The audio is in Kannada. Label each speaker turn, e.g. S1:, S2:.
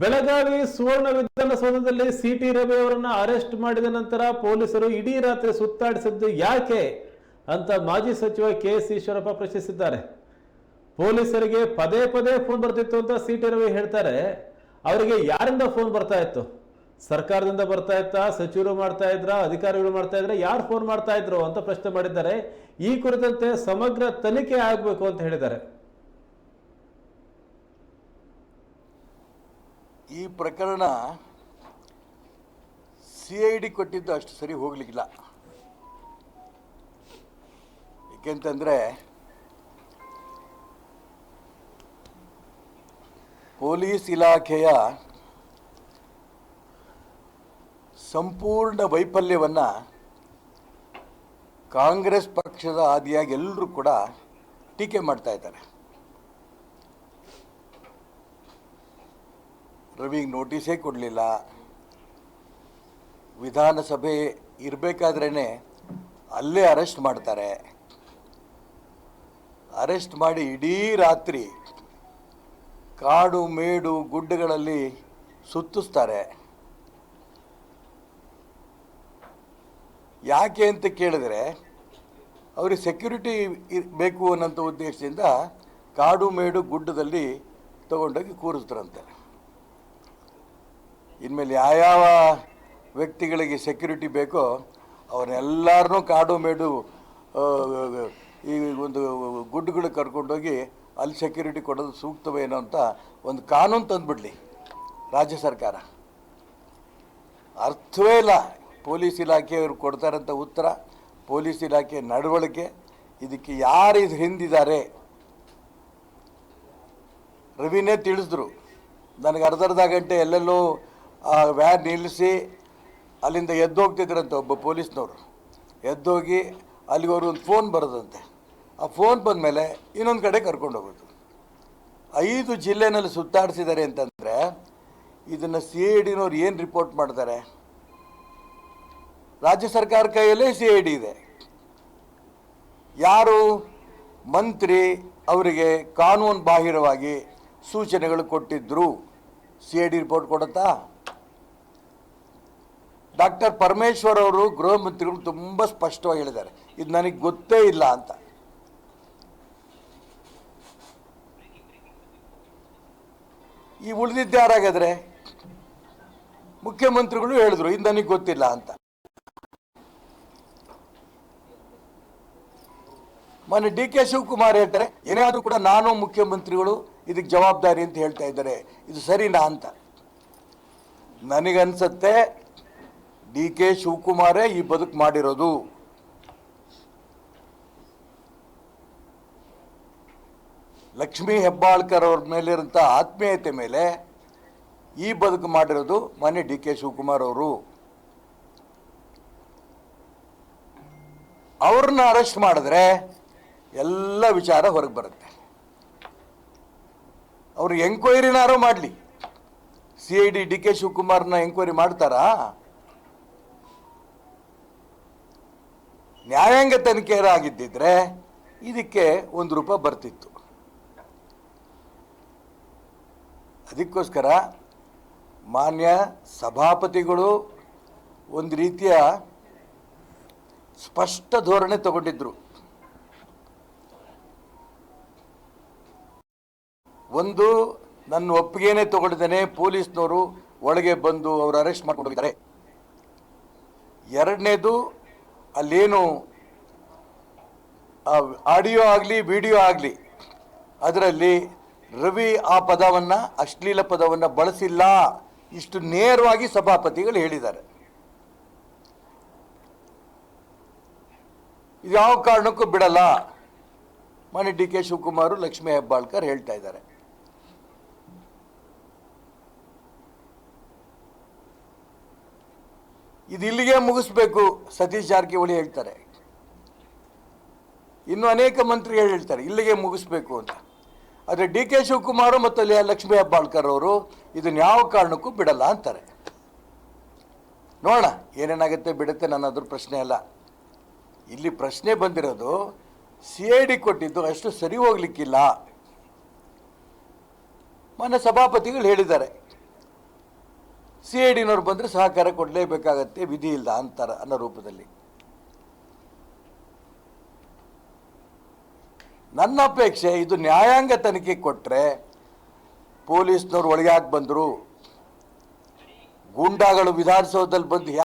S1: ಬೆಳಗಾವಿ ಸುವರ್ಣ ವಿಧಾನಸೌಧದಲ್ಲಿ ಸಿಟಿ ರವಿ ಅವರನ್ನ ಅರೆಸ್ಟ್ ಮಾಡಿದ ನಂತರ ಪೊಲೀಸರು ಇಡೀ ರಾತ್ರಿ ಸುತ್ತಾಡಿಸಿದ್ದು ಯಾಕೆ ಅಂತ ಮಾಜಿ ಸಚಿವ ಕೆ ಎಸ್ ಈಶ್ವರಪ್ಪ ಪ್ರಶ್ನಿಸಿದ್ದಾರೆ. ಪೊಲೀಸರಿಗೆ ಪದೇ ಪದೇ ಫೋನ್ ಬರ್ತಿತ್ತು ಅಂತ ಸಿ ಟಿ ರವಿ ಹೇಳ್ತಾರೆ. ಅವರಿಗೆ ಯಾರಿಂದ ಫೋನ್ ಬರ್ತಾ ಇತ್ತು? ಸರ್ಕಾರದಿಂದ ಬರ್ತಾ ಇತ್ತಾ? ಸಚಿವರು ಮಾಡ್ತಾ ಇದ್ರ? ಅಧಿಕಾರಿಗಳು ಮಾಡ್ತಾ ಇದ್ರ? ಯಾರು ಫೋನ್ ಮಾಡ್ತಾ ಇದ್ರು ಅಂತ ಪ್ರಶ್ನೆ ಮಾಡಿದ್ದಾರೆ. ಈ ಕುರಿತಂತೆ ಸಮಗ್ರ ತನಿಖೆ ಆಗಬೇಕು ಅಂತ ಹೇಳಿದ್ದಾರೆ.
S2: ಈ ಪ್ರಕರಣ ಸಿ ಐ ಡಿ ಕೊಟ್ಟಿದ್ದು ಅಷ್ಟು ಸರಿ ಹೋಗ್ಲಿಕ್ಕಿಲ್ಲ. ಏಕೆಂತಂದರೆ ಪೊಲೀಸ್ ಇಲಾಖೆಯ ಸಂಪೂರ್ಣ ವೈಫಲ್ಯವನ್ನು ಕಾಂಗ್ರೆಸ್ ಪಕ್ಷದ ಆದಿಯಾಗಿ ಎಲ್ಲರೂ ಕೂಡ ಟೀಕೆ ಮಾಡ್ತಾ ಇದ್ದಾರೆ. ರವಿಗೆ ನೋಟಿಸೇ ಕೊಡಲಿಲ್ಲ. ವಿಧಾನಸಭೆ ಇರಬೇಕಾದ್ರೇ ಅಲ್ಲೇ ಅರೆಸ್ಟ್ ಮಾಡ್ತಾರೆ. ಅರೆಸ್ಟ್ ಮಾಡಿ ಇಡೀ ರಾತ್ರಿ ಕಾಡು ಮೇಡು ಗುಡ್ಡಗಳಲ್ಲಿ ಸುತ್ತಿಸ್ತಾರೆ. ಯಾಕೆ ಅಂತ ಕೇಳಿದ್ರೆ ಅವ್ರಿಗೆ ಸೆಕ್ಯೂರಿಟಿ ಬೇಕು ಅನ್ನೋಂಥ ಉದ್ದೇಶದಿಂದ ಕಾಡು ಮೇಡು ಗುಡ್ಡದಲ್ಲಿ ತಗೊಂಡೋಗಿ ಕೂರಿಸ್ತಾರಂತೆ ಇನ್ಮೇಲೆ ಯಾವ್ಯಾವ ವ್ಯಕ್ತಿಗಳಿಗೆ ಸೆಕ್ಯೂರಿಟಿ ಬೇಕೋ ಅವ್ರನ್ನೆಲ್ಲರನ್ನೂ ಕಾಡು ಮೇಡು ಈ ಒಂದು ಗುಡ್ಡುಗಳಿಗೆ ಕರ್ಕೊಂಡೋಗಿ ಅಲ್ಲಿ ಸೆಕ್ಯೂರಿಟಿ ಕೊಡೋದು ಸೂಕ್ತವೇನೋ ಅಂತ ಒಂದು ಕಾನೂನು ತಂದುಬಿಡಲಿ ರಾಜ್ಯ ಸರ್ಕಾರ. ಅರ್ಥವೇ ಇಲ್ಲ. ಪೊಲೀಸ್ ಇಲಾಖೆಯವರು ಕೊಡ್ತಾರಂಥ ಉತ್ತರ. ಪೊಲೀಸ್ ಇಲಾಖೆ ನಡವಳಿಕೆ. ಇದಕ್ಕೆ ಯಾರು ಇದು ಹಿಂದಿದ್ದಾರೆ? ರವಿನೇ ತಿಳಿಸಿದ್ರು. ನನಗೆ ಅರ್ಧರ್ಧ ಅರ್ಧ ಗಂಟೆ ಎಲ್ಲೆಲ್ಲೋ ಆ ವ್ಯಾನ್ ನಿಲ್ಲಿಸಿ ಅಲ್ಲಿಂದ ಎದ್ದೋಗ್ತಿದ್ರಂತ ಒಬ್ಬ ಪೊಲೀಸ್ನವರು. ಎದ್ದೋಗಿ ಅಲ್ಲಿಗೆ ಒಂದು ಫೋನ್ ಬರೋದಂತೆ. ಆ ಫೋನ್ ಬಂದಮೇಲೆ ಇನ್ನೊಂದು ಕಡೆ ಕರ್ಕೊಂಡು ಹೋಗೋದು. ಐದು ಜಿಲ್ಲೆನಲ್ಲಿ ಸುತ್ತಾಡಿಸಿದ್ದಾರೆ ಅಂತಂದರೆ ಇದನ್ನು ಸಿ ಐ ಡಿನವ್ರು ಏನು ರಿಪೋರ್ಟ್ ಮಾಡ್ತಾರೆ? ರಾಜ್ಯ ಸರ್ಕಾರ ಕೈಯಲ್ಲೇ ಸಿ ಐ ಡಿ ಇದೆ. ಯಾರು? ಮಂತ್ರಿ ಅವರಿಗೆ ಕಾನೂನು ಬಾಹಿರವಾಗಿ ಸೂಚನೆಗಳು ಕೊಟ್ಟಿದ್ದರು ಸಿ ಐ ಡಿ ರಿಪೋರ್ಟ್ ಕೊಡುತ್ತಾ? ಡಾಕ್ಟರ್ ಪರಮೇಶ್ವರ್ ಅವರು ಗೃಹ ಮಂತ್ರಿಗಳು ತುಂಬ ಸ್ಪಷ್ಟವಾಗಿ ಹೇಳಿದ್ದಾರೆ. ಇದು ನನಗೆ ಗೊತ್ತೇ ಇಲ್ಲ ಅಂತ. ಈ ಉಳಿದಿದ್ದು ಯಾರಾಗಾದ್ರೆ? ಮುಖ್ಯಮಂತ್ರಿಗಳು ಹೇಳಿದ್ರು, ಇದು ನನಗೆ ಗೊತ್ತಿಲ್ಲ ಅಂತ. ಮೊನ್ನೆ ಡಿ ಕೆ ಶಿವಕುಮಾರ್ ಹೇಳ್ತಾರೆ ಏನಾದರೂ ಕೂಡ ನಾನು ಮುಖ್ಯಮಂತ್ರಿಗಳು ಇದಕ್ಕೆ ಜವಾಬ್ದಾರಿ ಅಂತ ಹೇಳ್ತಾ ಇದ್ದಾರೆ. ಇದು ಸರಿನಾ ಅಂತ. ನನಗನ್ಸತ್ತೆ ಡಿ ಕೆ ಶಿವಕುಮಾರೇ ಈ ಬದುಕು ಮಾಡಿರೋದು. ಲಕ್ಷ್ಮೀ ಹೆಬ್ಬಾಳ್ಕರ್ ಅವ್ರ ಮೇಲಿರೋಂಥ ಆತ್ಮೀಯತೆ ಮೇಲೆ ಈ ಬದುಕು ಮಾಡಿರೋದು ಮಾನ್ಯ ಡಿ ಕೆ ಶಿವಕುಮಾರ್ ಅವರು. ಅವ್ರನ್ನ ಅರೆಸ್ಟ್ ಮಾಡಿದ್ರೆ ಎಲ್ಲ ವಿಚಾರ ಹೊರಗೆ ಬರುತ್ತೆ. ಅವರು ಎಂಕ್ವೈರಿನಾರು ಮಾಡಲಿ. C I D D K ಶಿವಕುಮಾರ್ನ enquiry ಮಾಡ್ತಾರಾ? ನ್ಯಾಯಾಂಗ ತನಿಖೆ ಆಗಿದ್ದಿದ್ರೆ ಇದಕ್ಕೆ ಒಂದು ರೂಪ ಬರ್ತಿತ್ತು. ಅದಕ್ಕೋಸ್ಕರ ಮಾನ್ಯ ಸಭಾಪತಿಗಳು ಒಂದು ರೀತಿಯ ಸ್ಪಷ್ಟ ಧೋರಣೆ ತಗೊಂಡಿದ್ರು. ಒಂದು, ನನ್ನ ಒಪ್ಪಿಗೆನೇ ತಗೊಂಡಿದ್ದೇನೆ, ಪೊಲೀಸ್ನವರು ಒಳಗೆ ಬಂದು ಅವರು ಅರೆಸ್ಟ್ ಮಾಡ್ಕೊಂಡಿದ್ದಾರೆ ಎರಡನೇದು ಅಲ್ಲೇನು ಆಡಿಯೋ ಆಗಲಿ, ವಿಡಿಯೋ ಆಗಲಿ, ಅದರಲ್ಲಿ ರವಿ ಆ ಪದವನ್ನು, ಅಶ್ಲೀಲ ಪದವನ್ನು ಬಳಸಿಲ್ಲ. ಇಷ್ಟು ನೇರವಾಗಿ ಸಭಾಪತಿಗಳು ಹೇಳಿದ್ದಾರೆ. ಯಾವ ಕಾರಣಕ್ಕೂ ಬಿಡಲ್ಲ. ಮನೆ ಡಿ ಕೆ ಶಿವಕುಮಾರ್, ಲಕ್ಷ್ಮೀ ಹೆಬ್ಬಾಳ್ಕರ್ ಹೇಳ್ತಾ ಇದ್ದಾರೆ. ಇದು ಇಲ್ಲಿಗೆ ಮುಗಿಸ್ಬೇಕು, ಸತೀಶ್ ಜಾರಕಿಹೊಳಿ ಹೇಳ್ತಾರೆ. ಇನ್ನು ಅನೇಕ ಮಂತ್ರಿಗಳು ಹೇಳ್ತಾರೆ, ಇಲ್ಲಿಗೆ ಮುಗಿಸ್ಬೇಕು ಅಂತ. ಆದರೆ ಡಿ ಕೆ ಶಿವಕುಮಾರ್ ಮತ್ತು ಲಕ್ಷ್ಮೀ ಹೆಬ್ಬಾಳ್ಕರ್ ಅವರು ಇದನ್ನು ಯಾವ ಕಾರಣಕ್ಕೂ ಬಿಡಲ್ಲ ಅಂತಾರೆ. ನೋಡೋಣ, ಏನೇನಾಗುತ್ತೆ, ಬಿಡುತ್ತೆ ನನ್ನ ಅದ್ರ ಪ್ರಶ್ನೆ ಅಲ್ಲ ಇಲ್ಲಿ ಪ್ರಶ್ನೆ ಬಂದಿರೋದು, ಸಿ ಐ ಡಿ ಕೊಟ್ಟಿದ್ದು ಅಷ್ಟು ಸರಿ ಹೋಗ್ಲಿಕ್ಕಿಲ್ಲ. ಮೊನ್ನೆ ಸಭಾಪತಿಗಳು ಹೇಳಿದ್ದಾರೆ. ಸಿ ಐ ಡಿನವ್ರು ಬಂದರೆ ಸಹಕಾರ ಕೊಡಲೇಬೇಕಾಗತ್ತೆ, ವಿಧಿ ಇಲ್ಲ ಅಂತಾರ ಅನ್ನೋ ರೂಪದಲ್ಲಿ. ನನ್ನ ಅಪೇಕ್ಷೆ, ಇದು ನ್ಯಾಯಾಂಗ ತನಿಖೆ ಕೊಟ್ಟರೆ ಪೊಲೀಸ್ನವ್ರು ಒಳಗೆ ಯಾಕೆ ಬಂದರು? ಗೂಂಡಾಗಳು ವಿಧಾನಸೌಧದಲ್ಲಿ ಬಂದು